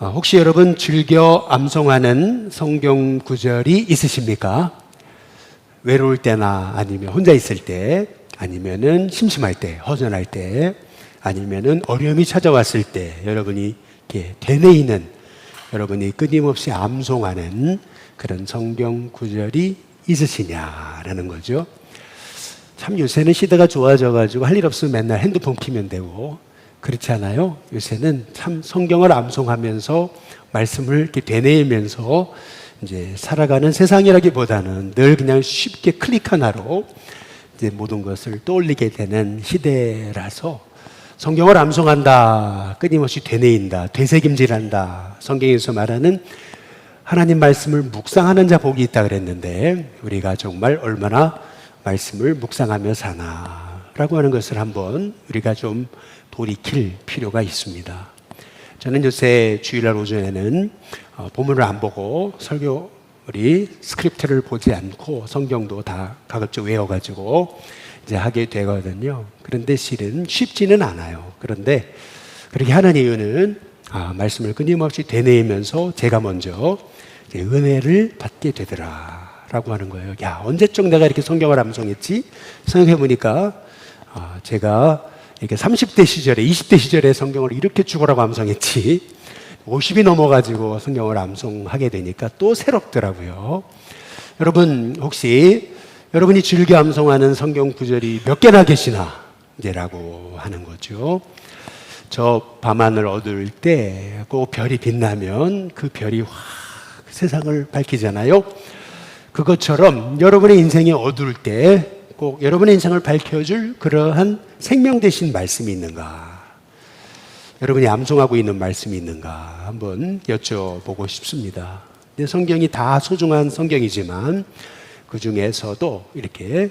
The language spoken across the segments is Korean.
어, 혹시 여러분 즐겨 암송하는 성경 구절이 있으십니까? 외로울 때나 아니면 혼자 있을 때 아니면은 심심할 때, 허전할 때 아니면은 어려움이 찾아왔을 때 여러분이 이렇게 되뇌이는 여러분이 끊임없이 암송하는 그런 성경 구절이 있으시냐라는 거죠. 참 요새는 시대가 좋아져 가지고 할 일 없으면 맨날 핸드폰 키면 되고 그렇지 않아요? 요새는 참 성경을 암송하면서 말씀을 이렇게 되뇌이면서 이제 살아가는 세상이라기보다는 늘 그냥 쉽게 클릭 하나로 이제 모든 것을 떠올리게 되는 시대라서 성경을 암송한다, 끊임없이 되뇌인다, 되새김질한다. 성경에서 말하는 하나님 말씀을 묵상하는 자 복이 있다 그랬는데 우리가 정말 얼마나 말씀을 묵상하며 사나라고 하는 것을 한번 우리가 좀 돌이킬 필요가 있습니다. 저는 요새 주일날 오전에는 어, 본문을 안 보고 설교 우리 스크립트를 보지 않고 성경도 다 가급적 외워가지고 이제 하게 되거든요. 그런데 실은 쉽지는 않아요. 그런데 그렇게 하는 이유는 아, 말씀을 끊임없이 되뇌이면서 제가 먼저 은혜를 받게 되더라 라고 하는 거예요. 야 언제적 내가 이렇게 성경을 암송했지? 생각해 보니까 아, 제가 이렇게 30대 시절에 20대 시절에 성경을 이렇게 죽어라고 암송했지 50이 넘어가지고 성경을 암송하게 되니까 또 새롭더라고요. 여러분 혹시 여러분이 즐겨 암송하는 성경 구절이 몇 개나 계시나 이제라고 하는 거죠. 저 밤하늘 어두울 때 꼭 별이 빛나면 그 별이 확 세상을 밝히잖아요. 그것처럼 여러분의 인생이 어두울 때 꼭 여러분의 인생을 밝혀줄 그러한 생명 되신 말씀이 있는가? 여러분이 암송하고 있는 말씀이 있는가? 한번 여쭤보고 싶습니다. 근데 성경이 다 소중한 성경이지만 그 중에서도 이렇게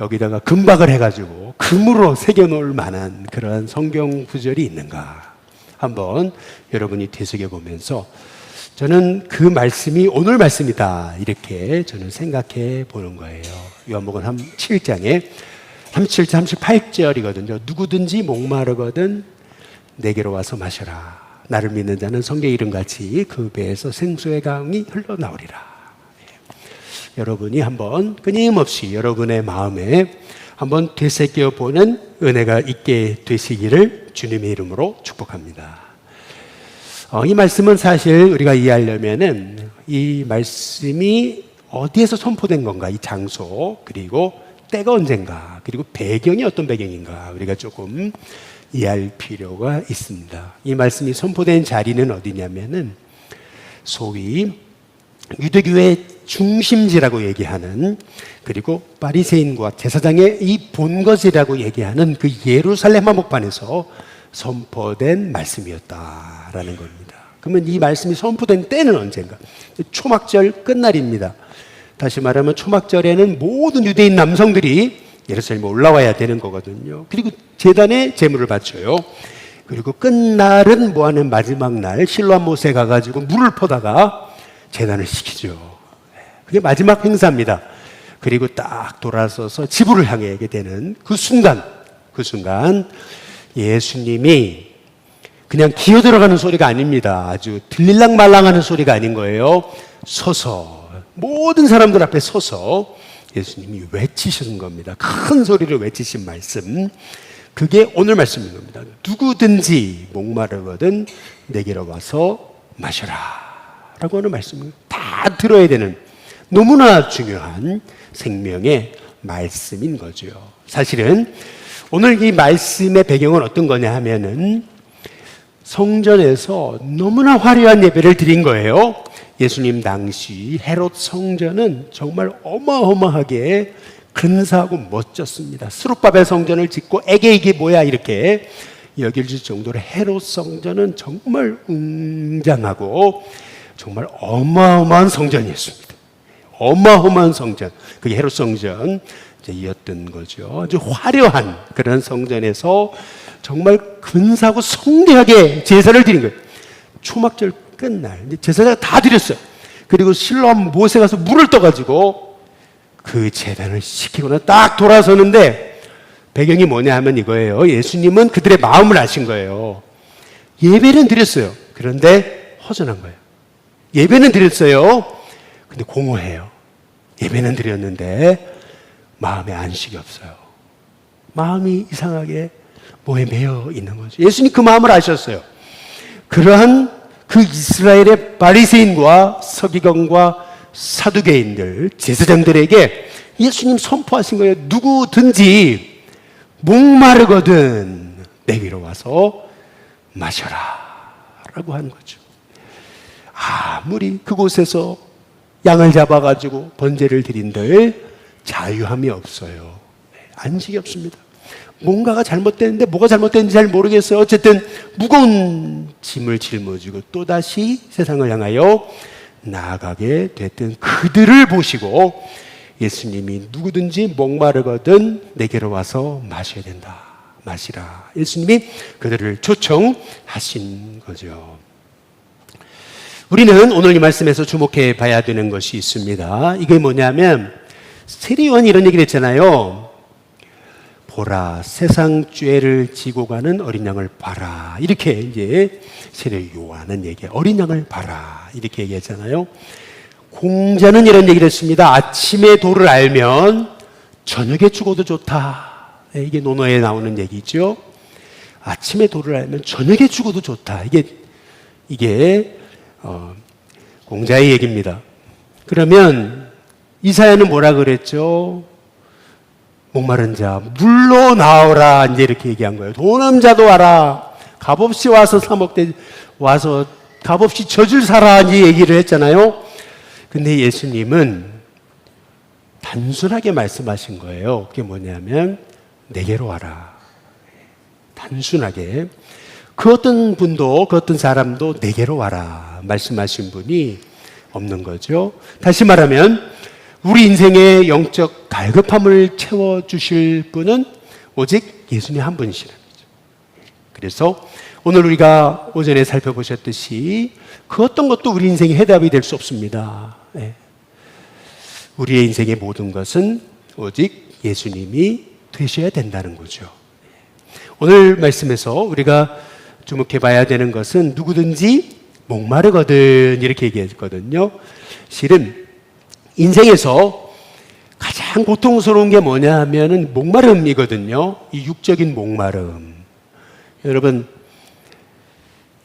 여기다가 금박을 해가지고 금으로 새겨놓을 만한 그런 성경 구절이 있는가? 한번 여러분이 되새겨 보면서 저는 그 말씀이 오늘 말씀이다. 이렇게 저는 생각해 보는 거예요. 요한복음 7장에 37절, 38절이거든요. 누구든지 목마르거든 내게로 와서 마셔라. 나를 믿는 자는 성경 이름 같이 그 배에서 생수의 강이 흘러나오리라. 예. 여러분이 한번 끊임없이 여러분의 마음에 한번 되새겨 보는 은혜가 있게 되시기를 주님의 이름으로 축복합니다. 어, 이 말씀은 사실 우리가 이해하려면은 이 말씀이 어디에서 선포된 건가, 이 장소, 그리고 때가 언젠가, 그리고 배경이 어떤 배경인가, 우리가 조금 이해할 필요가 있습니다. 이 말씀이 선포된 자리는 어디냐면은 소위 유대교의 중심지라고 얘기하는 그리고 바리새인과 제사장의 이 본것이라고 얘기하는 그 예루살렘 한복판에서 선포된 말씀이었다라는 겁니다. 그러면 이 말씀이 선포된 때는 언젠가? 초막절 끝날입니다. 다시 말하면 초막절에는 모든 유대인 남성들이 예루살렘에 올라와야 되는 거거든요. 그리고 재단에 제물을 바쳐요. 그리고 끝날은 뭐하는 마지막 날 실로암 못에 가가지고 물을 퍼다가 재단을 시키죠. 그게 마지막 행사입니다. 그리고 딱 돌아서서 지부를 향해 게 되는 그 순간, 그 순간 예수님이 그냥 기어 들어가는 소리가 아닙니다. 아주 들릴랑 말랑하는 소리가 아닌 거예요. 서서 모든 사람들 앞에 서서 예수님이 외치시는 겁니다. 큰 소리를 외치신 말씀. 그게 오늘 말씀인 겁니다. 누구든지 목마르거든 내게로 와서 마셔라. 라고 하는 말씀을 다 들어야 되는 너무나 중요한 생명의 말씀인 거죠. 사실은 오늘 이 말씀의 배경은 어떤 거냐 하면은 성전에서 너무나 화려한 예배를 드린 거예요. 예수님 당시 헤롯 성전은 정말 어마어마하게 근사하고 멋졌습니다. 수룹밥의 성전을 짓고 에게 이게 뭐야 이렇게 여길 정도로 헤롯 성전은 정말 웅장하고 정말 어마어마한 성전이었습니다. 어마어마한 성전. 그게 헤롯 성전 이었던 거죠. 아주 화려한 그런 성전에서 정말 근사하고 성대하게 제사를 드린 거예요. 초막절 끝날 제사가 다 드렸어요. 그리고 실로암 못에 가서 물을 떠가지고 그 재단을 시키고는 딱 돌아서는데 배경이 뭐냐 하면 이거예요. 예수님은 그들의 마음을 아신 거예요. 예배는 드렸어요. 그런데 허전한 거예요. 예배는 드렸어요. 근데 공허해요. 예배는 드렸는데 마음에 안식이 없어요. 마음이 이상하게 뭐에 매여 있는 거죠. 예수님 그 마음을 아셨어요. 그러한 그 이스라엘의 바리새인과 서기관과 사두개인들, 제사장들에게 예수님 선포하신 거예요. 누구든지 목마르거든 내게로 와서 마셔라. 라고 하는 거죠. 아무리 그곳에서 양을 잡아가지고 번제를 드린들 자유함이 없어요. 네, 안식이 없습니다. 뭔가가 잘못됐는데 뭐가 잘못됐는지 잘 모르겠어요. 어쨌든 무거운 짐을 짊어지고 또다시 세상을 향하여 나아가게 됐던 그들을 보시고 예수님이 누구든지 목마르거든 내게로 와서 마셔야 된다. 마시라. 예수님이 그들을 초청하신 거죠. 우리는 오늘 이 말씀에서 주목해 봐야 되는 것이 있습니다. 이게 뭐냐면 세리요한이 이런 얘기를 했잖아요. 보라 세상 죄를 지고 가는 어린 양을 봐라. 이렇게 이제 세례 요한은 얘기 어린 양을 봐라. 이렇게 얘기했잖아요. 공자는 이런 얘기를 했습니다. 아침에 도를 알면 저녁에 죽어도 좋다. 네, 이게 논어에 나오는 얘기죠. 아침에 도를 알면 저녁에 죽어도 좋다. 이게 이게 어, 공자의 얘기입니다. 그러면 이사야는 뭐라 그랬죠 목마른 자 물로 나오라 이제 이렇게 얘기한 거예요. 돈 없는 자도 와라. 값없이 와서 사 먹되 와서 값없이 젖을 사라 이제 얘기를 했잖아요. 근데 예수님은 단순하게 말씀하신 거예요. 그게 뭐냐면 내게로 와라. 단순하게 그 어떤 분도 그 어떤 사람도 내게로 와라 말씀하신 분이 없는 거죠. 다시 말하면 우리 인생의 영적 갈급함을 채워주실 분은 오직 예수님 한 분이시라는 거죠. 그래서 오늘 우리가 오전에 살펴보셨듯이 그 어떤 것도 우리 인생의 해답이 될 수 없습니다. 예. 우리의 인생의 모든 것은 오직 예수님이 되셔야 된다는 거죠. 오늘 말씀에서 우리가 주목해 봐야 되는 것은 누구든지 목마르거든 이렇게 얘기했거든요. 실은 인생에서 가장 고통스러운 게 뭐냐 하면은 목마름이거든요. 이 육적인 목마름. 여러분,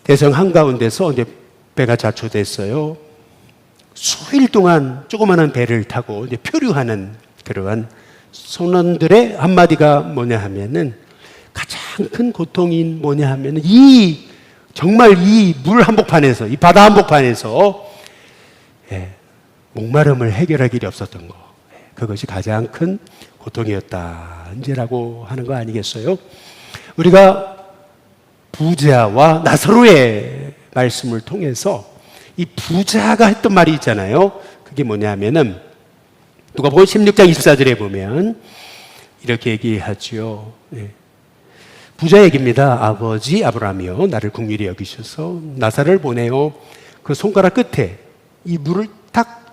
대성 한가운데서 이제 배가 자초됐어요. 수일 동안 조그마한 배를 타고 이제 표류하는 그러한 선원들의 한마디가 뭐냐 하면은 가장 큰 고통인 뭐냐 하면은 이 정말 이 물 한복판에서 이 바다 한복판에서 예, 목마름을 해결할 길이 없었던 거. 그것이 가장 큰 고통이었다. 이제라고 하는 거 아니겠어요? 우리가 부자와 나사로의 말씀을 통해서 이 부자가 했던 말이 있잖아요. 그게 뭐냐면은 누가 보면 16장 24절에 보면 이렇게 얘기하죠. 예. 부자 얘기입니다. 아버지 아브라함이요 나를 국률이 여기셔서 나사를 보내요. 그 손가락 끝에 이 물을 탁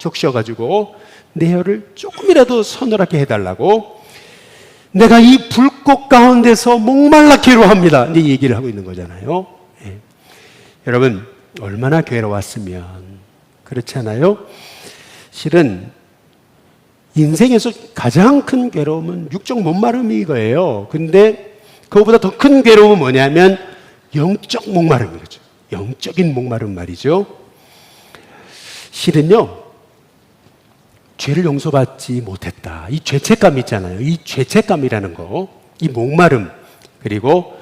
적셔가지고 내 혀를 조금이라도 서늘하게 해달라고 내가 이 불꽃 가운데서 목말라 괴로워합니다. 이제 얘기를 하고 있는 거잖아요. 예. 여러분 얼마나 괴로웠으면 그렇지 않아요? 실은 인생에서 가장 큰 괴로움은 육적 목마름이 거예요. 근데 그거보다 더 큰 괴로움은 뭐냐면 영적 목마름인 거죠. 영적인 목마름 말이죠. 실은요, 죄를 용서받지 못했다. 이 죄책감 있잖아요. 이 죄책감이라는 거, 이 목마름, 그리고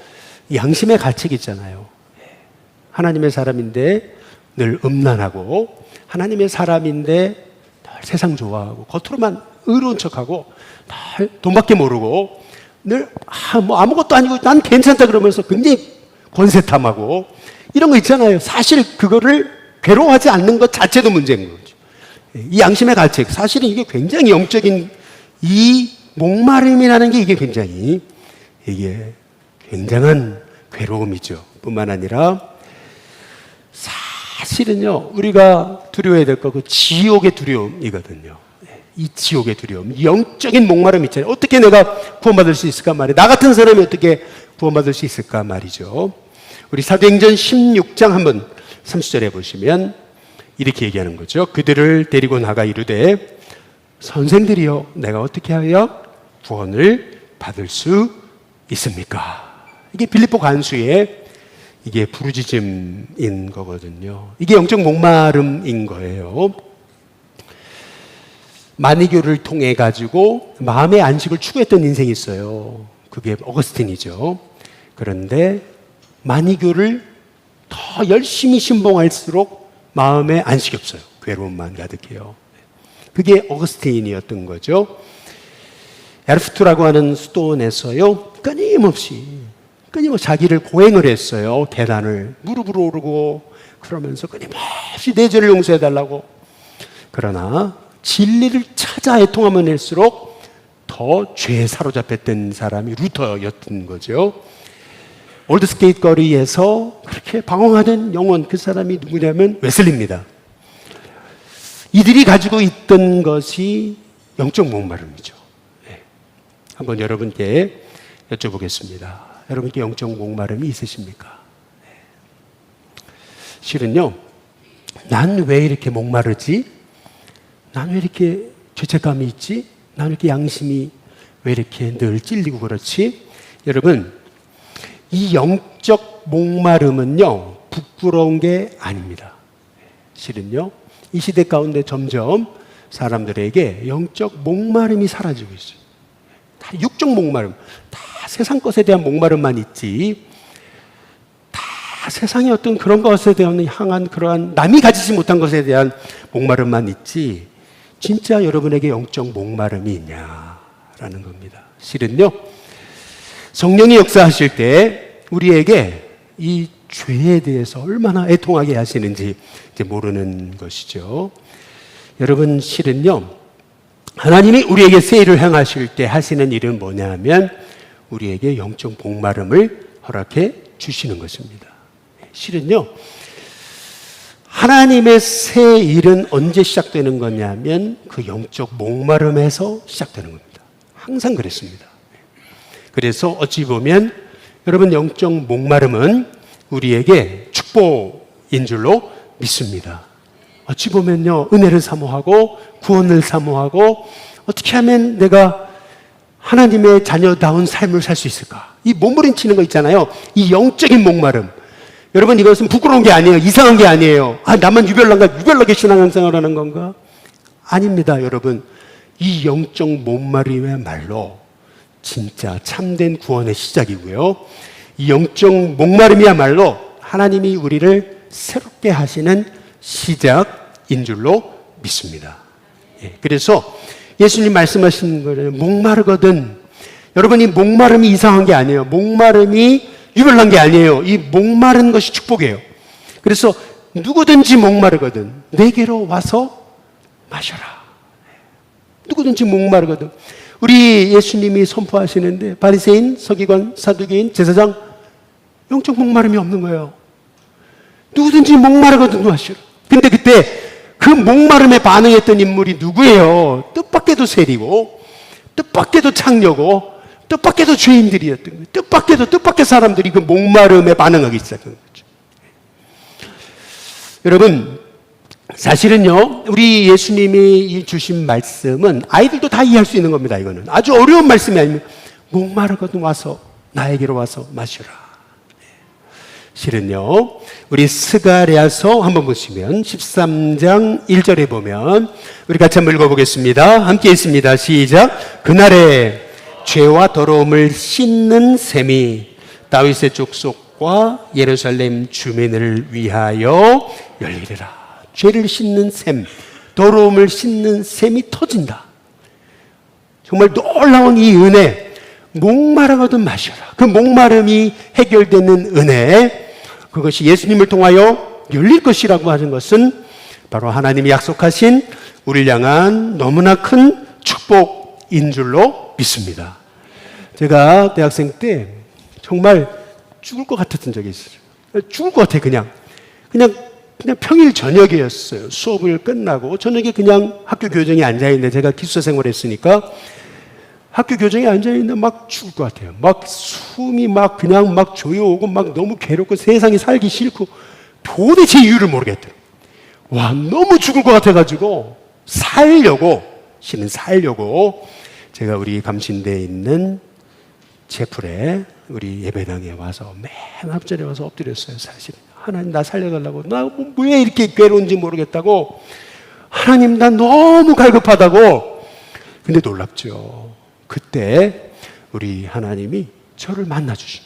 양심의 가책 있잖아요. 하나님의 사람인데 늘 음란하고, 하나님의 사람인데 늘 세상 좋아하고, 겉으로만 의로운 척하고, 늘 돈밖에 모르고, 늘, 아, 뭐 아무것도 아니고 난 괜찮다 그러면서 굉장히 권세탐하고, 이런 거 있잖아요. 사실 그거를 괴로워하지 않는 것 자체도 문제인 거죠. 이 양심의 가책, 사실은 이게 굉장히 영적인 이 목마름이라는 게 이게 굉장히 이게 굉장한 괴로움이죠. 뿐만 아니라 사실은요, 우리가 두려워해야 될 거, 그 지옥의 두려움이거든요. 이 지옥의 두려움, 영적인 목마름 있잖아요. 어떻게 내가 구원받을 수 있을까 말이에요. 나 같은 사람이 어떻게 구원받을 수 있을까 말이죠. 우리 사도행전 16장 한번 30절에 보시면 이렇게 얘기하는 거죠. 그들을 데리고 나가 이르되 선생들이여 내가 어떻게 하여 구원을 받을 수 있습니까? 이게 빌립보 간수의 이게 부르짖음인 거거든요. 이게 영적 목마름인 거예요. 만이교를 통해 가지고 마음의 안식을 추구했던 인생이 있어요. 그게 어거스틴이죠. 그런데 만이교를 더 열심히 신봉할수록 마음에 안식이 없어요. 괴로움만 가득해요. 그게 어거스틴이었던 거죠. 에르프트라고 하는 수도원에서요, 끊임없이, 끊임없이 자기를 고행을 했어요. 계단을 무릎으로 오르고, 그러면서 끊임없이 내 죄를 용서해달라고. 그러나, 진리를 찾아 애통하면 할수록 더 죄에 사로잡혔던 사람이 루터였던 거죠. 올드스케이트 거리에서 그렇게 방황하는 영혼, 그 사람이 누구냐면 웨슬리입니다. 이들이 가지고 있던 것이 영적 목마름이죠. 네. 한번 여러분께 여쭤보겠습니다. 여러분께 영적 목마름이 있으십니까? 네. 실은요, 난 왜 이렇게 목마르지? 난 왜 이렇게 죄책감이 있지? 난 왜 이렇게 양심이 왜 이렇게 늘 찔리고 그렇지? 여러분, 이 영적 목마름은요, 부끄러운 게 아닙니다. 실은요, 이 시대 가운데 점점 사람들에게 영적 목마름이 사라지고 있어요. 다 육적 목마름, 다 세상 것에 대한 목마름만 있지, 다 세상의 어떤 그런 것에 대한 향한 그러한 남이 가지지 못한 것에 대한 목마름만 있지, 진짜 여러분에게 영적 목마름이 있냐라는 겁니다. 실은요, 성령이 역사하실 때 우리에게 이 죄에 대해서 얼마나 애통하게 하시는지 모르는 것이죠. 여러분 실은요. 하나님이 우리에게 새 일을 행하실 때 하시는 일은 뭐냐면 우리에게 영적 목마름을 허락해 주시는 것입니다. 실은요. 하나님의 새 일은 언제 시작되는 거냐면 그 영적 목마름에서 시작되는 겁니다. 항상 그랬습니다. 그래서 어찌 보면 여러분 영적 목마름은 우리에게 축복인 줄로 믿습니다. 어찌 보면요, 은혜를 사모하고 구원을 사모하고 어떻게 하면 내가 하나님의 자녀다운 삶을 살 수 있을까? 이 몸부림치는 거 있잖아요. 이 영적인 목마름. 여러분 이것은 부끄러운 게 아니에요. 이상한 게 아니에요. 아, 나만 유별난가? 유별나게 신앙생활 하는 건가? 아닙니다, 여러분. 이 영적 목마름이야말로 진짜 참된 구원의 시작이고요. 이 영적 목마름이야말로 하나님이 우리를 새롭게 하시는 시작인 줄로 믿습니다. 예, 그래서 예수님 말씀하시는 거는 목마르거든. 여러분이 목마름이 이상한 게 아니에요. 목마름이 유별난 게 아니에요. 이 목마른 것이 축복이에요. 그래서 누구든지 목마르거든. 내게로 와서 마셔라. 누구든지 목마르거든. 우리 예수님이 선포하시는데 바리새인, 서기관, 사두개인, 제사장 영적 목마름이 없는 거예요. 누구든지 목마르거든 마시라. 근데 그때 그 목마름에 반응했던 인물이 누구예요? 뜻밖에도 세리고 뜻밖에도 창녀고 뜻밖에도 죄인들이었던 거예요. 뜻밖에도 뜻밖의 사람들이 그 목마름에 반응하기 시작한 거죠. 여러분 사실은요, 우리 예수님이 주신 말씀은 아이들도 다 이해할 수 있는 겁니다, 이거는. 아주 어려운 말씀이 아니면, 목마르거든 와서, 나에게로 와서 마시라. 네. 실은요, 우리 스가랴서 한번 보시면, 13장 1절에 보면, 우리 같이 한번 읽어보겠습니다. 함께 있습니다. 시작. 그날에 죄와 더러움을 씻는 셈이 다윗의 족속과 예루살렘 주민을 위하여 열리리라. 죄를 씻는 샘, 더러움을 씻는 샘이 터진다. 정말 놀라운 이 은혜, 목마르거든 마셔라. 그 목마름이 해결되는 은혜, 그것이 예수님을 통하여 열릴 것이라고 하는 것은 바로 하나님이 약속하신 우리를 향한 너무나 큰 축복인 줄로 믿습니다. 제가 대학생 때 정말 죽을 것 같았던 적이 있어요. 죽을 것 같아, 그냥. 그냥 그냥 평일 저녁이었어요. 수업을 끝나고 저녁에 그냥 학교 교정에 앉아 있는데 제가 기숙사 생활했으니까 학교 교정에 앉아 있는데 막 죽을 것 같아요. 막 숨이 막 그냥 막 조여오고 막 너무 괴롭고 세상에 살기 싫고 도대체 이유를 모르겠대요. 와, 너무 죽을 것 같아가지고 살려고, 신은 살려고 제가 우리 감신대에 있는 채플에 우리 예배당에 와서 맨 앞자리에 와서 엎드렸어요, 사실. 하나님 나 살려달라고. 나 왜 이렇게 괴로운지 모르겠다고. 하나님 나 너무 갈급하다고. 근데 놀랍죠. 그때 우리 하나님이 저를 만나주신.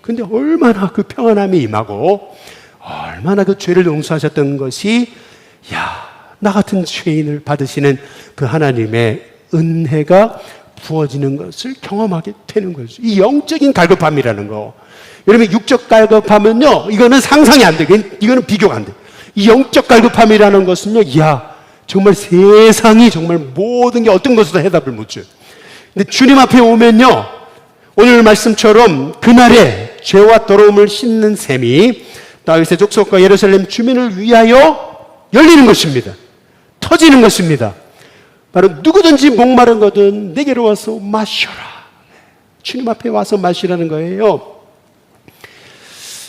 근데 얼마나 그 평안함이 임하고 얼마나 그 죄를 용서하셨던 것이 야, 나 같은 죄인을 받으시는 그 하나님의 은혜가 부어지는 것을 경험하게 되는 거죠. 이 영적인 갈급함이라는 거. 여러분 육적 갈급함은요. 이거는 상상이 안 돼. 이거는 비교가 안 돼. 이 영적 갈급함이라는 것은요. 야, 정말 세상이 정말 모든 게 어떤 것으로 해답을 못 줘요. 근데 주님 앞에 오면요. 오늘 말씀처럼 그날에 죄와 더러움을 씻는 셈이 다윗의 족속과 예루살렘 주민을 위하여 열리는 것입니다. 터지는 것입니다. 바로 누구든지 목마른 거든 내게로 와서 마셔라. 주님 앞에 와서 마시라는 거예요.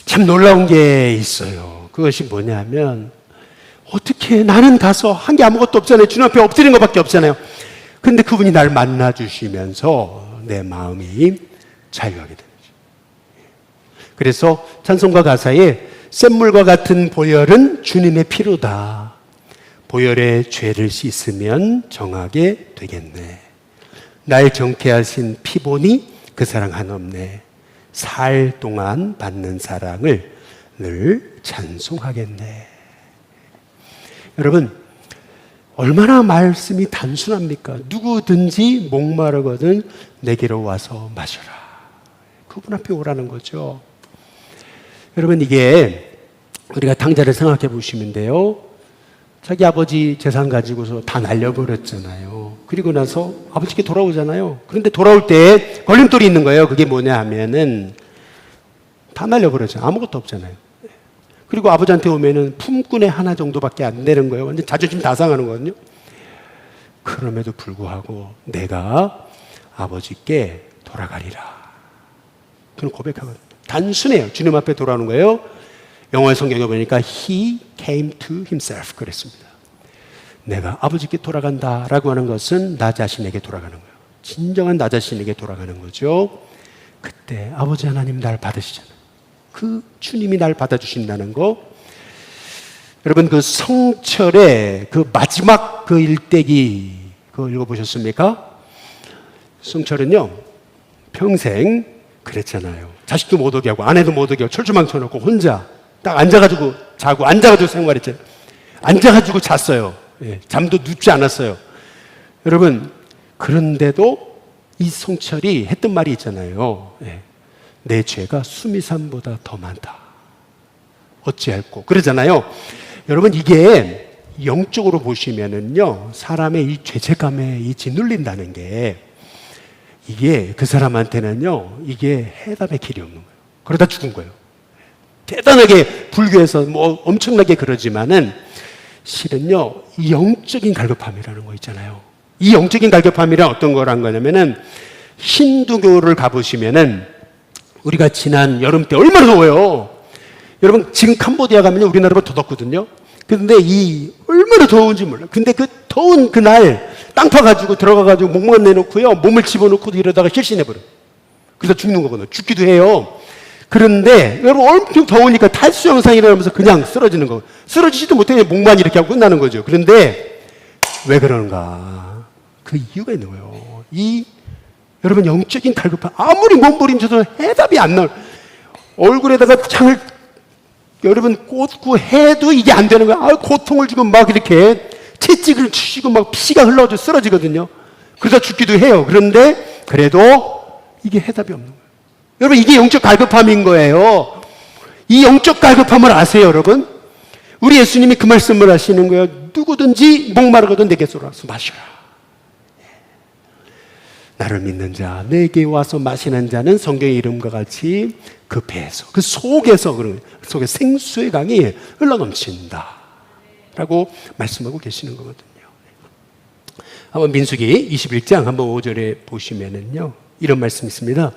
참 놀라운 게 있어요. 그것이 뭐냐면 어떻게 나는 가서 한 게 아무것도 없잖아요. 주님 앞에 엎드리는 것밖에 없잖아요. 근데 그분이 날 만나 주시면서 내 마음이 자유하게 되는 거죠. 그래서 찬송가 가사에 샘물과 같은 보혈은 주님의 피로다. 보혈의 죄를 씻으면 정하게 되겠네. 날 정케하신 피보니 그 사랑 한없네. 살 동안 받는 사랑을 늘 찬송하겠네. 여러분, 얼마나 말씀이 단순합니까? 누구든지 목마르거든 내게로 와서 마셔라. 그분 앞에 오라는 거죠. 여러분, 이게 우리가 당자를 생각해 보시면 돼요. 자기 아버지 재산 가지고서 다 날려버렸잖아요. 그리고 나서 아버지께 돌아오잖아요. 그런데 돌아올 때 걸림돌이 있는 거예요. 그게 뭐냐 하면은 다 날려버렸죠. 아무것도 없잖아요. 그리고 아버지한테 오면은 품꾼의 하나 정도밖에 안 되는 거예요. 완전 자존심 다 상하는 거거든요. 그럼에도 불구하고 내가 아버지께 돌아가리라. 그런 고백하거든요. 단순해요. 주님 앞에 돌아오는 거예요. 영어의 성경에 보니까 he came to himself 그랬습니다. 내가 아버지께 돌아간다라고 하는 것은 나 자신에게 돌아가는 거예요. 진정한 나 자신에게 돌아가는 거죠. 그때 아버지 하나님 날 받으시잖아요. 그 주님이 날 받아주신다는 거. 여러분 그 성철의 그 마지막 그 일대기 그거 읽어보셨습니까? 성철은요 평생 그랬잖아요. 자식도 못 오게 하고 아내도 못 오게 하고 철조망 쳐놓고 혼자 딱 앉아가지고 자고 앉아가지고 생활했잖아요. 앉아가지고 잤어요. 예, 잠도 눕지 않았어요. 여러분 그런데도 이 성철이 했던 말이 있잖아요. 예, 내 죄가 수미산보다 더 많다. 어찌할꼬 그러잖아요. 여러분 이게 영적으로 보시면은요 사람의 이 죄책감에 이 짓눌린다는 게 이게 그 사람한테는요 이게 해답의 길이 없는 거예요. 그러다 죽은 거예요. 대단하게 불교에서 뭐 엄청나게 그러지만은 실은요 이 영적인 갈급함이라는 거 있잖아요. 이 영적인 갈급함이란 어떤 거란 거냐면은 힌두교를 가보시면은 우리가 지난 여름 때 얼마나 더워요. 여러분 지금 캄보디아 가면 우리나라보다 더 덥거든요. 근데 이 얼마나 더운지 몰라. 근데 그 더운 그날 땅 파가지고 들어가가지고 목만 내놓고요 몸을 집어넣고도 이러다가 실신해버려. 그래서 죽는 거거든요. 죽기도 해요. 그런데 여러분 엄청 더우니까 탈수 현상이 일어나면서 그냥 쓰러지는 거. 쓰러지지도 못해 목만 이렇게 하고 끝나는 거죠. 그런데 왜 그러는가? 그 이유가 있는 거예요. 이 여러분 영적인 갈급함 아무리 몸부림쳐도 해답이 안 나올. 얼굴에다가 창을 여러분 꽂고 해도 이게 안 되는 거야. 아, 고통을 주고 막 이렇게 채찍을 치고 막 피가 흘러져 쓰러지거든요. 그래서 죽기도 해요. 그런데 그래도 이게 해답이 없는 거예요. 여러분 이게 영적 갈급함인 거예요. 이 영적 갈급함을 아세요, 여러분? 우리 예수님이 그 말씀을 하시는 거예요. 누구든지 목마르거든 내게서 와서 마셔라. 나를 믿는 자, 내게 와서 마시는 자는 성경의 이름과 같이 그 배에서, 그 속에서, 그 속에 생수의 강이 흘러 넘친다. 라고 말씀하고 계시는 거거든요. 한번 민수기 21장 한번 5절에 보시면은요. 이런 말씀이 있습니다.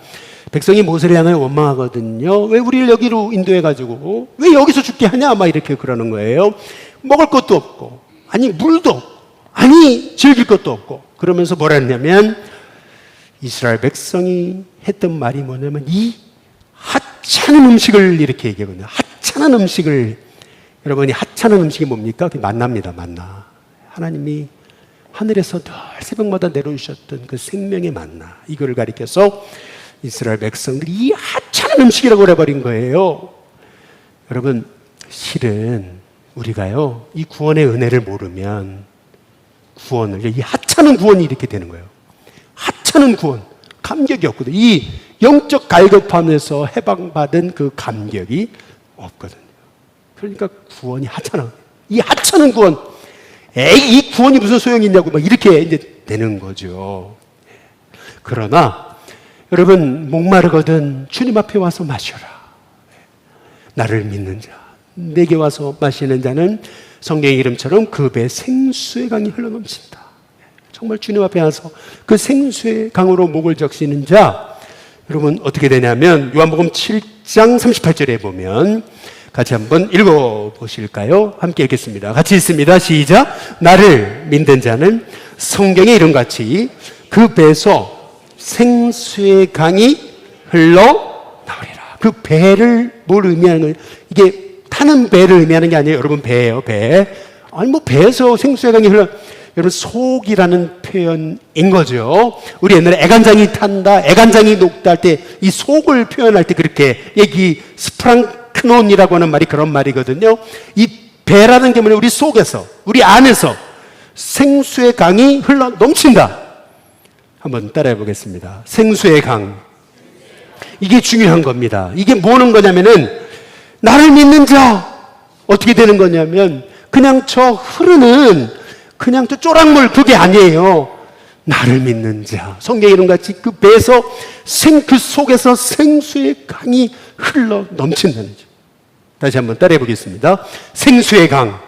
백성이 모세를 향하여 원망하거든요. 왜 우리를 여기로 인도해가지고 왜 여기서 죽게 하냐? 막 이렇게 그러는 거예요. 먹을 것도 없고 아니 물도 아니 즐길 것도 없고 그러면서 뭐라 했냐면 이스라엘 백성이 했던 말이 뭐냐면 이 하찮은 음식을 이렇게 얘기하거든요. 하찮은 음식을 여러분이 하찮은 음식이 뭡니까? 만납니다. 만나. 하나님이 하늘에서 늘 새벽마다 내려주셨던 그 생명의 만나 이거를 가리켜서 이스라엘 백성들이 이 하찮은 음식이라고 해버린 거예요. 여러분 실은 우리가요 이 구원의 은혜를 모르면 구원을 이 하찮은 구원이 이렇게 되는 거예요. 하찮은 구원 감격이 없거든. 이 영적 갈급함에서 해방받은 그 감격이 없거든요. 그러니까 구원이 하찮아. 이 하찮은 구원. 에이, 이 구원이 무슨 소용이 있냐고 막 이렇게 이제 되는 거죠. 그러나 여러분 목마르거든 주님 앞에 와서 마셔라. 나를 믿는 자, 내게 와서 마시는 자는 성경의 이름처럼 그배 생수의 강이 흘러넘친다. 정말 주님 앞에 와서 그 생수의 강으로 목을 적시는 자, 여러분 어떻게 되냐면 요한복음 7장 38절에 보면 같이 한번 읽어 보실까요? 함께 읽겠습니다. 같이 읽습니다. 시작. 나를 믿는 자는 성경의 이름 같이 그 배에서 생수의 강이 흘러 나오리라. 그 배를 뭘 의미하는? 이게 타는 배를 의미하는 게 아니에요. 여러분 배예요, 배. 아니 뭐 배에서 생수의 강이 흘러 여러분 속이라는 표현인 거죠. 우리 옛날에 애간장이 탄다, 애간장이 녹다 할 때 이 속을 표현할 때 그렇게 얘기 스프랑 크논이라고 하는 말이 그런 말이거든요. 이 배라는 게 뭐냐 우리 속에서 우리 안에서 생수의 강이 흘러 넘친다. 한번 따라해 보겠습니다. 생수의 강. 이게 중요한 겁니다. 이게 뭐는 거냐면은 나를 믿는 자 어떻게 되는 거냐면 그냥 저 흐르는 그냥 또 쪼락물 그게 아니에요. 나를 믿는 자. 성경 이름 같이 그 배에서 생, 그 속에서 생수의 강이 흘러 넘친다는 죠. 다시 한번 따라해 보겠습니다. 생수의 강.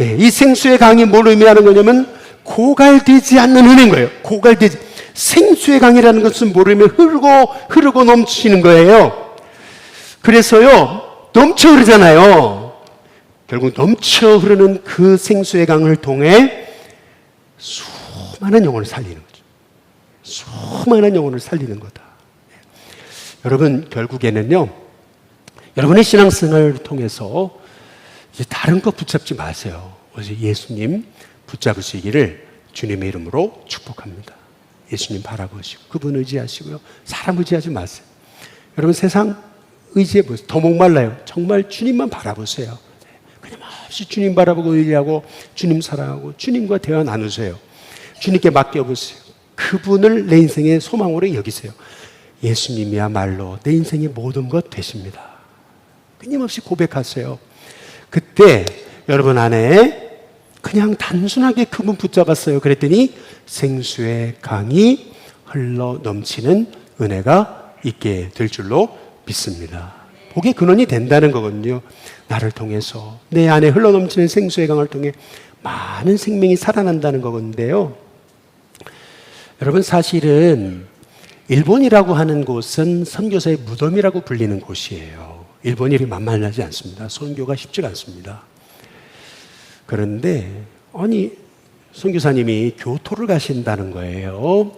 예, 이 생수의 강이 뭘 의미하는 거냐면 고갈되지 않는 은혜인 거예요. 고갈되지. 생수의 강이라는 것은 모르면 흐르고 흐르고 넘치는 거예요. 그래서요, 넘쳐 흐르잖아요. 결국 넘쳐 흐르는 그 생수의 강을 통해 수많은 영혼을 살리는 거죠. 수많은 영혼을 살리는 거다. 여러분, 결국에는요, 여러분의 신앙생활을 통해서 다른 것 붙잡지 마세요. 어제 예수님 붙잡으시기를 주님의 이름으로 축복합니다. 예수님 바라보시고, 그분 의지하시고요. 사람 의지하지 마세요. 여러분, 세상 의지해 보세요. 더 목말라요. 정말 주님만 바라보세요. 끊임없이 주님 바라보고 의지하고 주님 사랑하고 주님과 대화 나누세요. 주님께 맡겨보세요. 그분을 내 인생의 소망으로 여기세요. 예수님이야말로 내 인생의 모든 것 되십니다. 끊임없이 고백하세요. 그때 여러분 안에 그냥 단순하게 그분 붙잡았어요. 그랬더니 생수의 강이 흘러 넘치는 은혜가 있게 될 줄로 믿습니다. 복의 근원이 된다는 거거든요. 나를 통해서 내 안에 흘러 넘치는 생수의 강을 통해 많은 생명이 살아난다는 거건데요. 여러분 사실은 일본이라고 하는 곳은 선교사의 무덤이라고 불리는 곳이에요. 일본이 만만하지 않습니다. 선교가 쉽지가 않습니다. 그런데 아니 선교사님이 교토를 가신다는 거예요.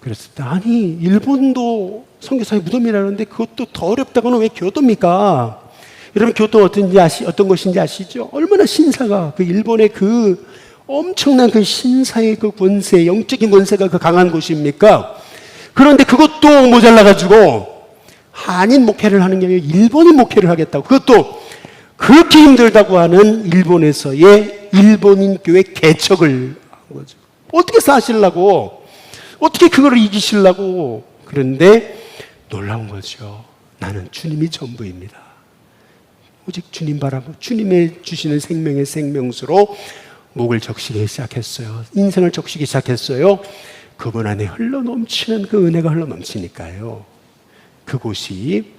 그랬을 때 아니 일본도 선교사의 무덤이라는데 그것도 더 어렵다고는 왜 교도입니까? 여러분 교토 어떤지 아시 어떤 곳인지 아시죠? 얼마나 신사가 그 일본의 그 엄청난 그 신사의 그 권세, 영적인 권세가 그 강한 곳입니까? 그런데 그것도 모자라 가지고 한인 목회를 하는 게 아니라 일본인 목회를 하겠다고 그것도 그렇게 힘들다고 하는 일본에서의 일본인 교회 개척을 한 거죠. 어떻게 사실라고? 어떻게 그거를 이기시려고? 그런데 놀라운 거죠. 나는 주님이 전부입니다. 오직 주님 바라보 주님의 주시는 생명의 생명수로 목을 적시기 시작했어요. 인생을 적시기 시작했어요. 그분 안에 흘러 넘치는 그 은혜가 흘러 넘치니까요. 그곳이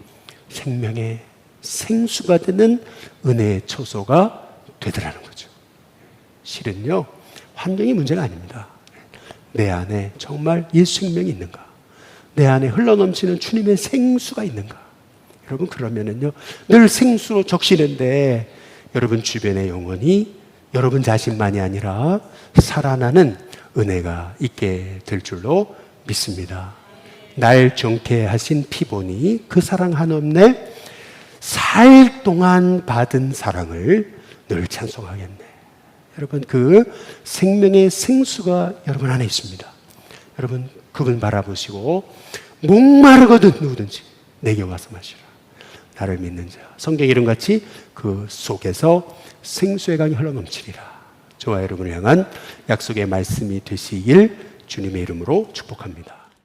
생명의 생수가 되는 은혜의 초소가 되더라는 거죠. 실은요, 환경이 문제가 아닙니다. 내 안에 정말 예수 생명이 있는가? 내 안에 흘러넘치는 주님의 생수가 있는가? 여러분 그러면은요 늘 생수로 적시는데 여러분 주변의 영혼이 여러분 자신만이 아니라 살아나는 은혜가 있게 될 줄로 믿습니다. 날 정케 하신 피보니 그 사랑 한없네 살 동안 받은 사랑을 늘 찬송하겠네. 여러분 그 생명의 생수가 여러분 안에 있습니다. 여러분 그분 바라보시고 목마르거든 누구든지 내게 와서 마시라. 나를 믿는 자. 성경 이름 같이 그 속에서 생수의 강이 흘러넘치리라. 저와 여러분을 향한 약속의 말씀이 되시길 주님의 이름으로 축복합니다.